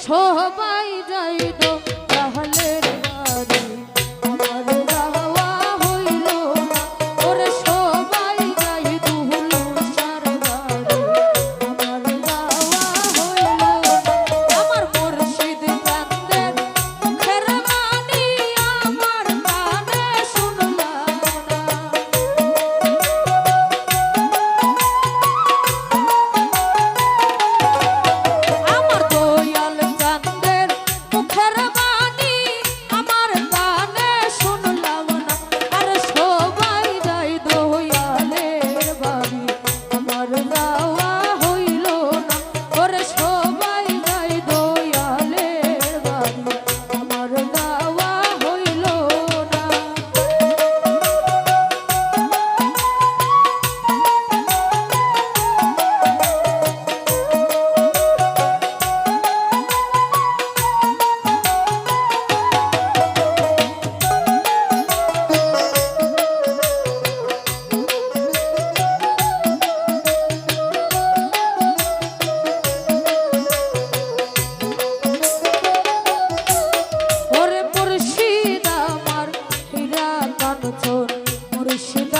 সবাই যাই দো i'm Revolution.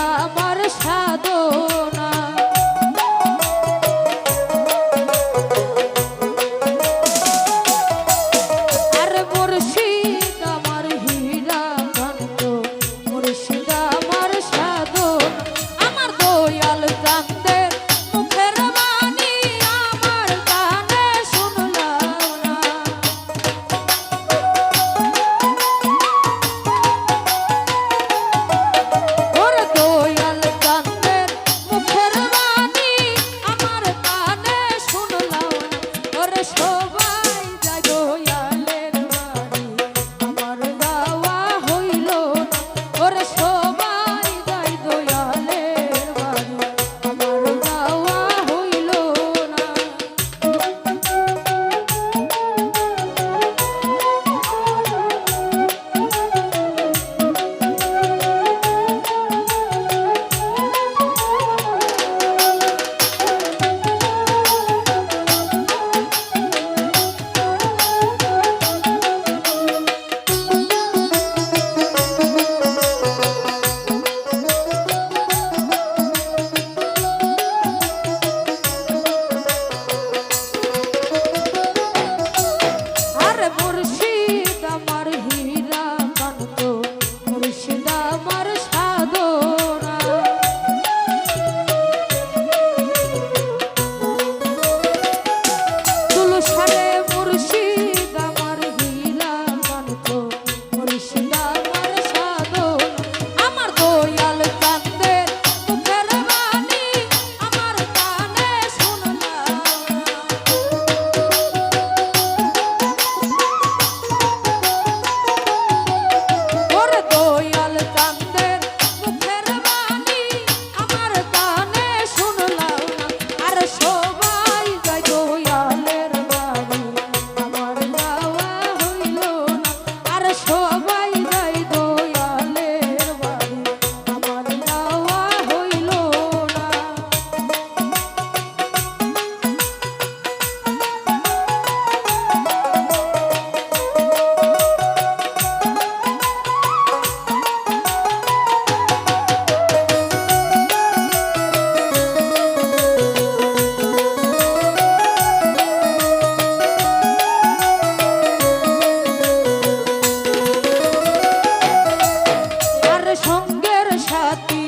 সাথী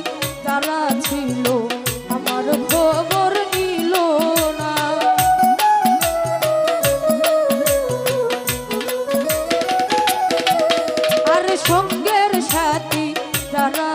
যারা ছিল আমার খবর নিল না। আর সঙ্গের সাথী যারা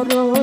Oh, no.